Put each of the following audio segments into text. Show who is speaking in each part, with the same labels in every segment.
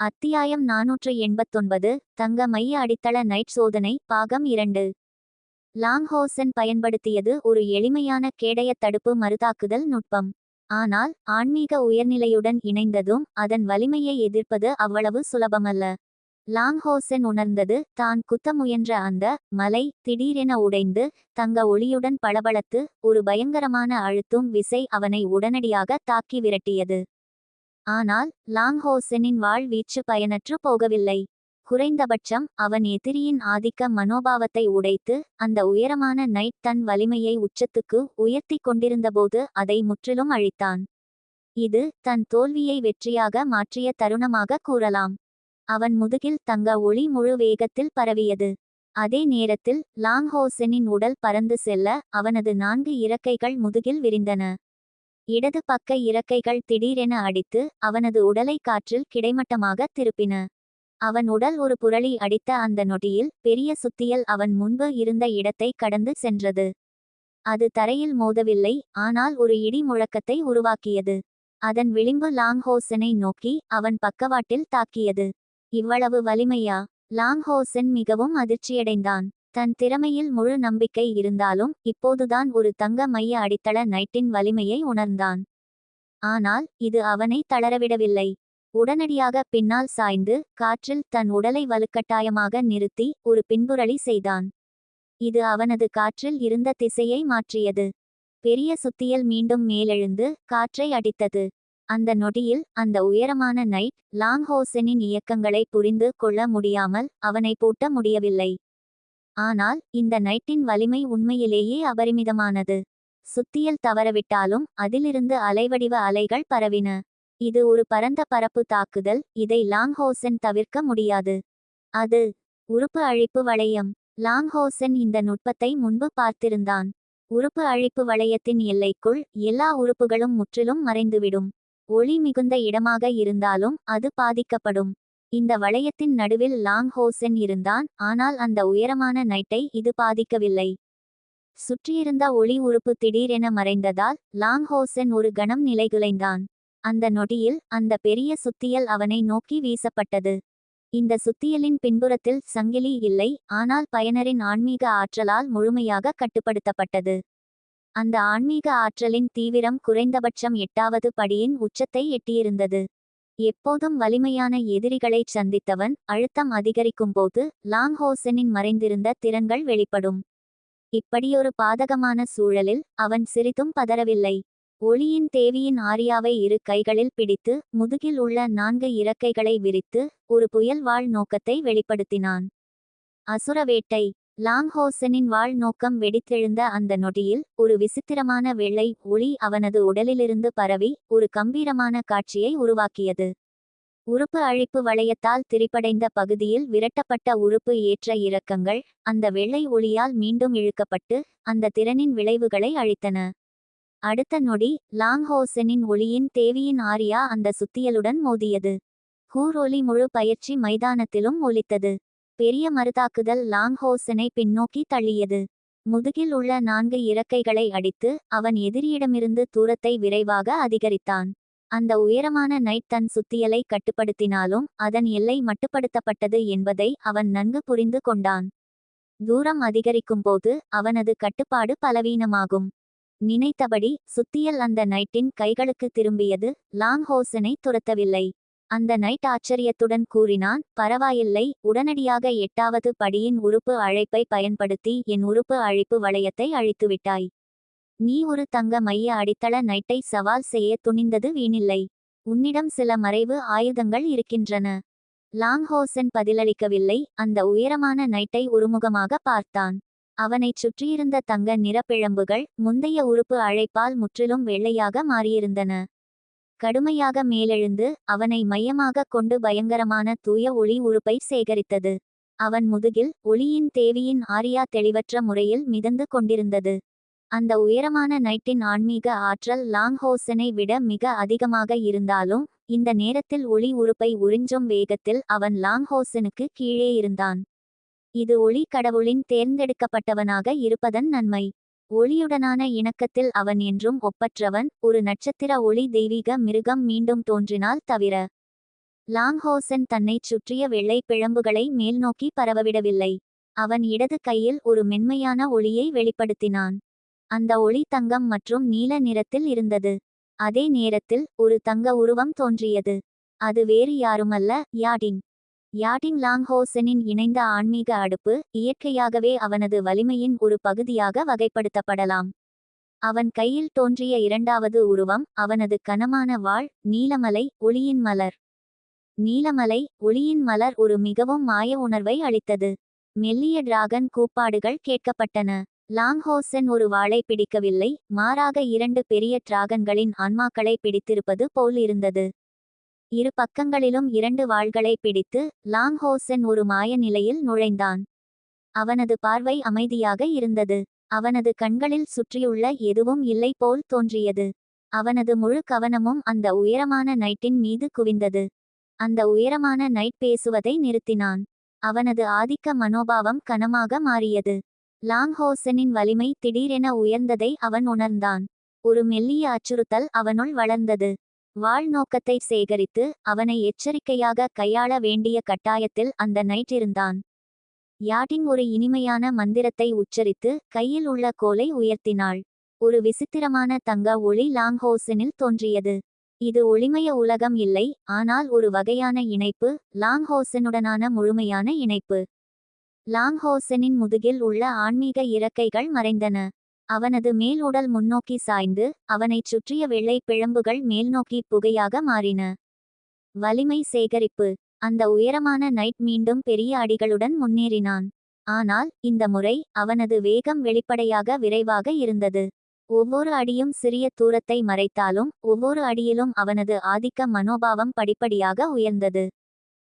Speaker 1: அத்தியாயம் நாநூற்று எண்பத்தொன்பது தங்க மைய அடித்தள நைட் சோதனை பாகம் இரண்டு. லாங்ஹோசன் பயன்படுத்தியது ஒரு எளிமையான கேடய தடுப்பு மறுதாக்குதல் நுட்பம். ஆனால் ஆன்மீக உயர்நிலையுடன் இணைந்ததும் அதன் வலிமையை எதிர்ப்பது அவ்வளவு சுலபமல்ல. லாங்ஹோசன் உணர்ந்தது தான் குத்த முயன்ற அந்த மலை திடீரென உடைந்து தங்க ஒளியுடன் பளபளத்து ஒரு பயங்கரமான அழுத்தும் விசை அவனை உடனடியாக தாக்கி விரட்டியது. ஆனால் லாங்ஹோசனின் வாழ்வீச்சு பயனற்று போகவில்லை. குறைந்தபட்சம் அவன் எதிரியின் ஆதிக்க மனோபாவத்தை உடைத்து அந்த உயரமான நைட் தன் வலிமையை உச்சத்துக்கு உயர்த்தி கொண்டிருந்தபோது அதை முற்றிலும் அழித்தான். இது தன் தோல்வியை வெற்றியாக மாற்றிய தருணமாக கூறலாம். அவன் முதுகில் தங்க ஒளி முழு வேகத்தில் பரவியது. அதே நேரத்தில் லாங்ஹோசனின் உடல் பறந்து செல்ல அவனது நான்கு இறக்கைகள் முதுகில் விரிந்தன. இடது பக்க இறக்கைகள் திடீரென அடித்து அவனது உடலை காற்றில் கிடைமட்டமாக திருப்பின. அவன் உடல் ஒரு புரளி அடித்த அந்த நொடியில் பெரிய சுத்தியல் அவன் முன்பு இருந்த இடத்தை கடந்து சென்றது. அது தரையில் மோதவில்லை ஆனால் ஒரு இடி முழக்கத்தை உருவாக்கியது. அதன் விளிம்பு லாங்ஹோசனை நோக்கி அவன் பக்கவாட்டில் தாக்கியது. இவ்வளவு வலிமையா? லாங்ஹோசன் மிகவும் அதிர்ச்சியடைந்தான். தன் திறமையில் முழு நம்பிக்கை இருந்தாலும் இப்போதுதான் ஒரு தங்க மைய அடித்தள நைட்டின் வலிமையை உணர்ந்தான். ஆனால் இது அவனை தளரவிடவில்லை. உடனடியாக பின்னால் சாய்ந்து காற்றில் தன் உடலை வலுக்கட்டாயமாக நிறுத்தி ஒரு பின்புரளி செய்தான். இது அவனது காற்றில் இருந்த திசையை மாற்றியது. பெரிய சுத்தியல் மீண்டும் மேலெழுந்து காற்றை அடித்தது. அந்த நொடியில் அந்த உயரமான நைட் லாங்ஹோசனின் இயக்கங்களை புரிந்து கொள்ள முடியாமல் அவனை பூட்ட முடியவில்லை. ஆனால் இந்த நைட்டின் வலிமை உண்மையிலேயே அபரிமிதமானது. சுத்தியல் தவறவிட்டாலும் அதிலிருந்து அலைவடிவ அலைகள் பரவின. இது ஒரு பரந்த பரப்பு தாக்குதல் இதை லாங்ஹோசன் தவிர்க்க முடியாது. அது உறுப்பு அழிப்பு வளையம். லாங்ஹோசன் இந்த நுட்பத்தை முன்பு பார்த்திருந்தான். உறுப்பு அழிப்பு வளையத்தின் எல்லைக்குள் எல்லா உறுப்புகளும் முற்றிலும் மறைந்துவிடும். ஒளி மிகுந்த இடமாக இருந்தாலும் அது பாதிக்கப்படும். இந்த வளையத்தின் நடுவில் லாங் ஹோசென் இருந்தான் ஆனால் அந்த உயரமான நைட்டை இது பாதிக்கவில்லை. சுற்றியிருந்த ஒளி உறுப்பு திடீரென மறைந்ததால் லாங் ஹோசென் ஒரு கணம் நிலைகுலைந்தான். அந்த நொடியில் அந்த பெரிய சுத்தியல் அவனை நோக்கி வீசப்பட்டது. இந்த சுத்தியலின் பின்புறத்தில் சங்கிலி இல்லை ஆனால் பயனரின் ஆன்மீக ஆற்றலால் முழுமையாக கட்டுப்படுத்தப்பட்டது. அந்த ஆன்மீக ஆற்றலின் தீவிரம் குறைந்தபட்சம் எட்டாவது படியின் உச்சத்தை எட்டியிருந்தது. எப்போதும் வலிமையான எதிரிகளைச் சந்தித்தவன் அழுத்தம் அதிகரிக்கும்போது லாங்ஹோசனின் மறைந்திருந்த திறன்கள் வெளிப்படும். இப்படியொரு பாதகமான சூழலில் அவன் சிறிதும் பதறவில்லை. ஒளியின் தேவியின் ஆரியாவை இரு கைகளில் பிடித்து முதுகில் உள்ள நான்கு இறக்கைகளை விரித்து ஒரு புயல் வாழ் நோக்கத்தை வெளிப்படுத்தினான். அசுர வேட்டை லாங்ஹோசனின் வாழ் நோக்கம் வெடித்தெழுந்த அந்த நொடியில் ஒரு விசித்திரமான வெள்ளை ஒளி அவனது உடலிலிருந்து பரவி ஒரு கம்பீரமான காட்சியை உருவாக்கியது. உறுப்பு அழிப்பு வளையத்தால் திரிப்படைந்த பகுதியில் விரட்டப்பட்ட உறுப்பு ஏற்ற இறக்கங்கள் அந்த வெள்ளை ஒளியால் மீண்டும் இழுக்கப்பட்டு அந்த திறனின் விளைவுகளை அழித்தன. அடுத்த நொடி லாங்ஹோசனின் ஒளியின் தேவியின் ஆரியா அந்த சுத்தியலுடன் மோதியது. ஹூர் ஒலி முழு பயிற்சி மைதானத்திலும் ஒலித்தது. பெரிய மறுதாக்குதல் லாங்ஹோசனை பின்னோக்கி தள்ளியது. முதுகில் உள்ள நான்கு இறக்கைகளை அடித்து அவன் எதிரியிடமிருந்து தூரத்தை விரைவாக அதிகரித்தான். அந்த உயரமான நைட் தன் சுத்தியலை கட்டுப்படுத்தினாலும் அதன் எல்லை மட்டுப்படுத்தப்பட்டது என்பதை அவன் நன்கு புரிந்து கொண்டான். தூரம் அதிகரிக்கும்போது அவனது கட்டுப்பாடு பலவீனமாகும். நினைத்தபடி சுத்தியல் அந்த நைட்டின் கைகளுக்கு திரும்பியது லாங்ஹோசனை துரத்தவில்லை. அந்த நைட் ஆச்சரியத்துடன் கூறினான் பரவாயில்லை உடனடியாக எட்டாவது படியின் உறுப்பு அழைப்பை பயன்படுத்தி என் உறுப்பு அழைப்பு வளையத்தை அழித்துவிட்டாய். நீ ஒரு தங்க மைய அடித்தள நைட்டை சவால் செய்ய துணிந்தது வீணில்லை. உன்னிடம் சில மறைவு ஆயுதங்கள் இருக்கின்றன. லாங்ஹோசன் பதிலளிக்கவில்லை அந்த உயரமான நைட்டை ஒருமுகமாக பார்த்தான். அவனைச் சுற்றியிருந்த தங்க நிறப்பிழம்புகள் முந்தைய உறுப்பு அழைப்பால் முற்றிலும் வெள்ளையாக மாறியிருந்தன. கடுமையாக மேலெழுந்து அவனை மையமாக கொண்டு பயங்கரமான தூய ஒளி உறுப்பை சேகரித்தது. அவன் முதுகில் ஒளியின் தேவியின் ஆரியா தெளிவற்ற முறையில் மிதந்து கொண்டிருந்தது. அந்த உயரமான நைட்டின் ஆன்மீக ஆற்றல் லாங்ஹோசனை விட மிக அதிகமாக இருந்தாலும் இந்த நேரத்தில் ஒளி உறுப்பை உறிஞ்சும் வேகத்தில் அவன் லாங்ஹோசனுக்கு கீழே இருந்தான். இது ஒளி கடவுளின் தேர்ந்தெடுக்கப்பட்டவனாக இருப்பதன் நன்மை. ஒளியுடனான இணக்கத்தில் அவன் என்றும் ஒப்பற்றவன். ஒரு நட்சத்திர ஒளி தெய்வீக மிருகம் மீண்டும் தோன்றினால் தவிர லாங்ஹோசன் தன்னைச் சுற்றிய வெள்ளை பிழம்புகளை மேல்நோக்கி பரவவிடவில்லை. அவன் இடது கையில் ஒரு மென்மையான ஒளியை வெளிப்படுத்தினான். அந்த ஒளி தங்கம் மற்றும் நீல நிறத்தில் இருந்தது. அதே நேரத்தில் ஒரு தங்க உருவம் தோன்றியது. அது வேறு யாருமல்ல யாடிங் யாட்டிங் லாங்ஹோசனின் இணைந்த ஆன்மீக அடுப்பு இயற்கையாகவே அவனது வலிமையின் ஒரு பகுதியாக வகைப்படுத்தப்படலாம். அவன் கையில் தோன்றிய இரண்டாவது உருவம் அவனது கனமான வாள் நீலமலை ஒளியின் மலர். நீலமலை ஒளியின் மலர் ஒரு மிகவும் மாய உணர்வை அளித்தது. மெல்லிய டிராகன் கூப்பாடுகள் கேட்கப்பட்டன. லாங்ஹோசன் ஒரு வாளை பிடிக்கவில்லை மாறாக இரண்டு பெரிய டிராகன்களின் ஆன்மாக்களை பிடித்திருப்பது போல் இருந்தது. இரு பக்கங்களிலும் இரண்டு வாள்களை பிடித்து லாங்ஹோசன் ஒரு மாய நிலையில் நுழைந்தான். அவனது பார்வை அமைதியாக இருந்தது. அவனது கண்களில் சுற்றியுள்ள எதுவும் இல்லை போல் தோன்றியது. அவனது முழு கவனமும் அந்த உயரமான நைட்டின் மீது குவிந்தது. அந்த உயரமான நைட் பேசுவதை நிறுத்தினான். அவனது ஆதிக்க மனோபாவம் கனமாக மாறியது. லாங்ஹோசனின் வலிமை திடீரென உயர்ந்ததை அவன் உணர்ந்தான். ஒரு மெல்லிய அச்சுறுத்தல் அவனுள் வளர்ந்தது. வாழ்நோக்கத்தை சேகரித்து அவனை எச்சரிக்கையாக கையாள வேண்டிய கட்டாயத்தில் அந்த நைட் இருந்தான். யாட்டின் ஒரு இனிமையான மந்திரத்தை உச்சரித்து கையில் உள்ள கோலை உயர்த்தினாள். ஒரு விசித்திரமான தங்க ஒளி லாங்ஹோசனில் தோன்றியது. இது ஒளிமய உலகம் இல்லை ஆனால் ஒரு வகையான இணைப்பு லாங்ஹோசனுடனான முழுமையான இணைப்பு. லாங்ஹோசனின் முதுகில் உள்ள ஆன்மீக இறக்கைகள் மறைந்தன. அவனது மேல் உடல் முன்னோக்கி சாய்ந்து அவனைச் சுற்றிய வெள்ளை பிழம்புகள் மேல்நோக்கி புகையாக மாறின. வலிமை சேகரிப்பு. அந்த உயரமான நைட் மீண்டும் பெரிய அடிகளுடன் முன்னேறினான். ஆனால் இந்த முறை அவனது வேகம் வெளிப்படையாக விரைவாக இருந்தது. ஒவ்வொரு அடியும் சிறிய தூரத்தை மறைத்தாலும் ஒவ்வொரு அடியிலும் அவனது ஆதிக்க மனோபாவம் படிப்படியாக உயர்ந்தது.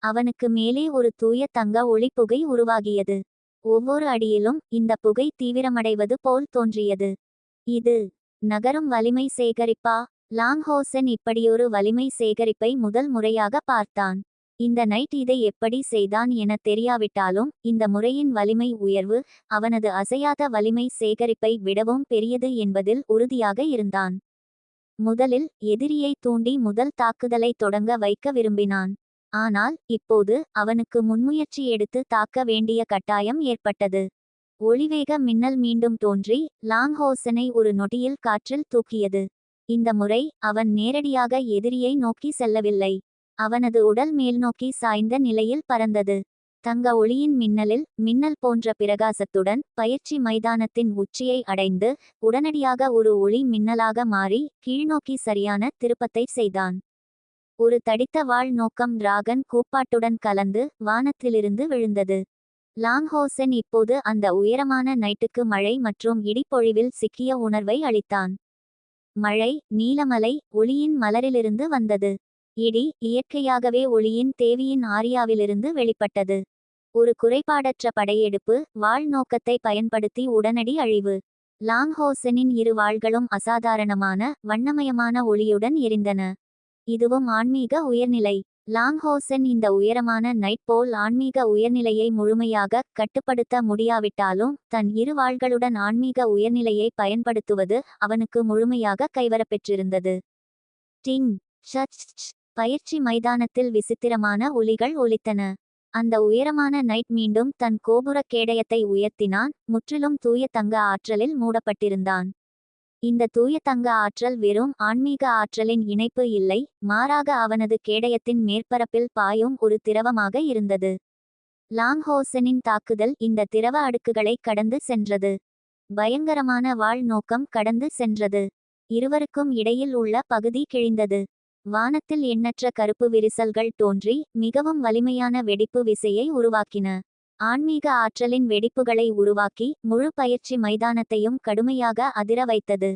Speaker 1: அவனுக்கு மேலே ஒரு தூய தங்க ஒளிப்புகை உருவாகியது. ஒவ்வொரு அடியிலும் இந்த புகை தீவிரமடைவது போல் தோன்றியது. இது நகரும் வலிமை சேகரிப்பா? லாங்ஹோசன் இப்படியொரு வலிமை சேகரிப்பை முதல் முறையாக பார்த்தான். இந்த நைட் இதை எப்படி செய்தான் என தெரியாவிட்டாலும் இந்த முறையின் வலிமை உயர்வு அவனது அசையாத வலிமை சேகரிப்பை விடவும் பெரியது என்பதில் உறுதியாக இருந்தான். முதலில் எதிரியை தூண்டி முதல் தாக்குதலை தொடங்க வைக்க விரும்பினான். ஆனால் இப்போது அவனுக்கு முன்முயற்சி எடுத்து தாக்க வேண்டிய கட்டாயம் ஏற்பட்டது. ஒளிவேக மின்னல் மீண்டும் தோன்றி லாங்ஹோசனை ஒரு நொடியில் காற்றில் தூக்கியது. இந்த முறை அவன் நேரடியாக எதிரியை நோக்கி செல்லவில்லை. அவனது உடல் மேல்நோக்கி சாய்ந்த நிலையில் பறந்தது. தங்க ஒளியின் மின்னலில் மின்னல் போன்ற பிரகாசத்துடன் பயிற்சி மைதானத்தின் உச்சியை அடைந்து உடனடியாக ஒரு ஒளி மின்னலாக மாறி கீழ்நோக்கி சரியான திருப்பத்தை செய்தான். ஒரு தடித்த வாழ் நோக்கம் டிராகன் கூப்பாட்டுடன் கலந்து வானத்திலிருந்து விழுந்தது. லாங்ஹோசென் இப்போது அந்த உயரமான நைட்டுக்கு மழை மற்றும் இடிப்பொழிவில் சிக்கிய உணர்வை அளித்தான். மழை நீலமலை ஒளியின் மலரிலிருந்து வந்தது. இடி இயற்கையாகவே ஒளியின் தேவியின் ஆரியாவிலிருந்து வெளிப்பட்டது. ஒரு குறைபாடற்ற படையெடுப்பு வாழ் நோக்கத்தை பயன்படுத்தி உடனடி அழிவு. லாங்ஹோசனின் இரு வாள்களும் அசாதாரணமான வண்ணமயமான ஒளியுடன் எரிந்தன. இதுவும் ஆன்மீக உயர்நிலை. லாங்ஹோசன் இந்த உயரமான நைட் போல் ஆன்மீக உயர்நிலையை முழுமையாக கட்டுப்படுத்த முடியாவிட்டாலும் தன் இரு வாள்களுடன் ஆன்மீக உயர்நிலையை பயன்படுத்துவது அவனுக்கு முழுமையாக கைவரப்பெற்றிருந்தது. டிங் ஷச் பயிற்சி மைதானத்தில் விசித்திரமான ஒலிகள் ஒலித்தன. அந்த உயரமான நைட் மீண்டும் தன் கோபுர கேடயத்தை உயர்த்தினான் முற்றிலும் தூய தங்க ஆற்றலில் மூடப்பட்டிருந்தான். இந்த தூய தங்க ஆற்றல் வெறும் ஆன்மீக ஆற்றலின் இணைப்பு இல்லை மாறாக அவனது கேடயத்தின் மேற்பரப்பில் பாயும் ஒரு திரவமாக இருந்தது. லாங்ஹோசனின் தாக்குதல் இந்த திரவ அடுக்குகளை கடந்து சென்றது. பயங்கரமான வாழ் நோக்கம் கடந்து சென்றது. இருவருக்கும் இடையில் உள்ள பகுதி கிழிந்தது. வானத்தில் எண்ணற்ற கருப்பு விரிசல்கள் தோன்றி மிகவும் வலிமையான வெடிப்பு விசையை உருவாக்கின. ஆன்மீக ஆற்றலின் வெடிப்புகளை உருவாக்கி முழு பயிற்சி மைதானத்தையும் கடுமையாக அதிர வைத்தது.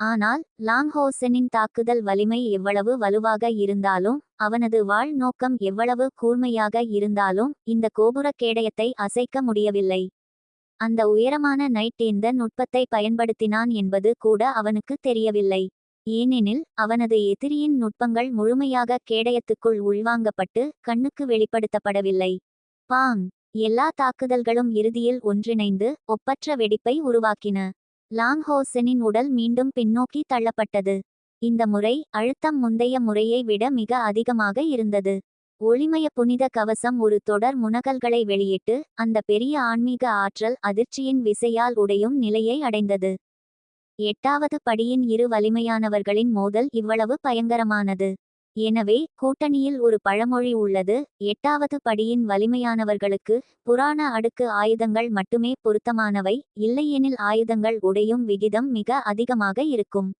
Speaker 1: ஆனால் லாங்ஹோசனின் தாக்குதல் வலிமை எவ்வளவு வலுவாக இருந்தாலும் அவனது வாழ் நோக்கம் எவ்வளவு கூர்மையாக இருந்தாலும் இந்த கோபுர கேடயத்தை அசைக்க முடியவில்லை. அந்த உயரமான நைட் இந்த நுட்பத்தை பயன்படுத்தினான் என்பது கூட அவனுக்கு தெரியவில்லை. ஏனெனில் அவனது எதிரியின் நுட்பங்கள் முழுமையாக கேடயத்துக்குள் உள்வாங்கப்பட்டு கண்ணுக்கு வெளிப்படுத்தப்படவில்லை. பாங்! எல்லா தாக்குதல்களும் இறுதியில் ஒன்றிணைந்து ஒப்பற்ற வெடிப்பை உருவாக்கின. லாங்ஹோசனின் உடல் மீண்டும் பின்னோக்கி தள்ளப்பட்டது. இந்த முறை அழுத்தம் முந்தைய முறையை விட மிக அதிகமாக இருந்தது. ஒளிமய புனித கவசம் ஒரு தொடர் முனகல்களை வெளியிட்டு அந்த பெரிய ஆன்மீக ஆற்றல் அதிர்ச்சியின் விசையால் உடையும் நிலையை அடைந்தது. எட்டாவது படியின் இரு வலிமையானவர்களின் மோதல் இவ்வளவு பயங்கரமானது. எனவே கூட்டணியில் ஒரு பழமொழி உள்ளது எட்டாவது படியின் வலிமையானவர்களுக்கு புராண அடுக்கு ஆயுதங்கள் மட்டுமே பொருத்தமானவை இல்லையெனில் ஆயுதங்கள் உடையும் விகிதம் மிக அதிகமாக இருக்கும்.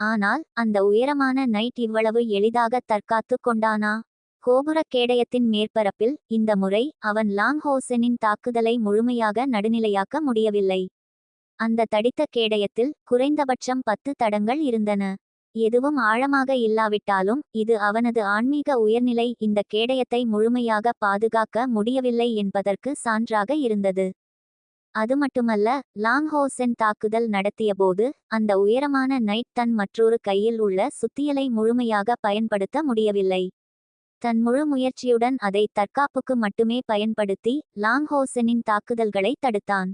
Speaker 1: ஆனால் அந்த உயரமான நைட் இவ்வளவு எளிதாக தற்காத்து கொண்டானா? கோபுர கேடயத்தின் மேற்பரப்பில் இந்த முறை அவன் லாங்ஹோசனின் தாக்குதலை முழுமையாக நடுநிலையாக்க முடியவில்லை. அந்த தடித்த கேடயத்தில் குறைந்தபட்சம் பத்து தடங்கள் இருந்தன. எதுவும் ஆழமாக இல்லாவிட்டாலும் இது அவனது ஆன்மீக உயர்நிலை இந்த கேடயத்தை முழுமையாக பாதுகாக்க முடியவில்லை என்பதற்கு சான்றாக இருந்தது. அது மட்டுமல்ல லாங்ஹோசென் தாக்குதல் நடத்தியபோது அந்த உயரமான நைட் தன் மற்றொரு கையில் உள்ள சுத்தியலை முழுமையாக பயன்படுத்த முடியவில்லை. தன் முழு முயற்சியுடன் அதை தற்காப்புக்கு மட்டுமே பயன்படுத்தி லாங்ஹோசனின் தாக்குதல்களை தடுத்தான்.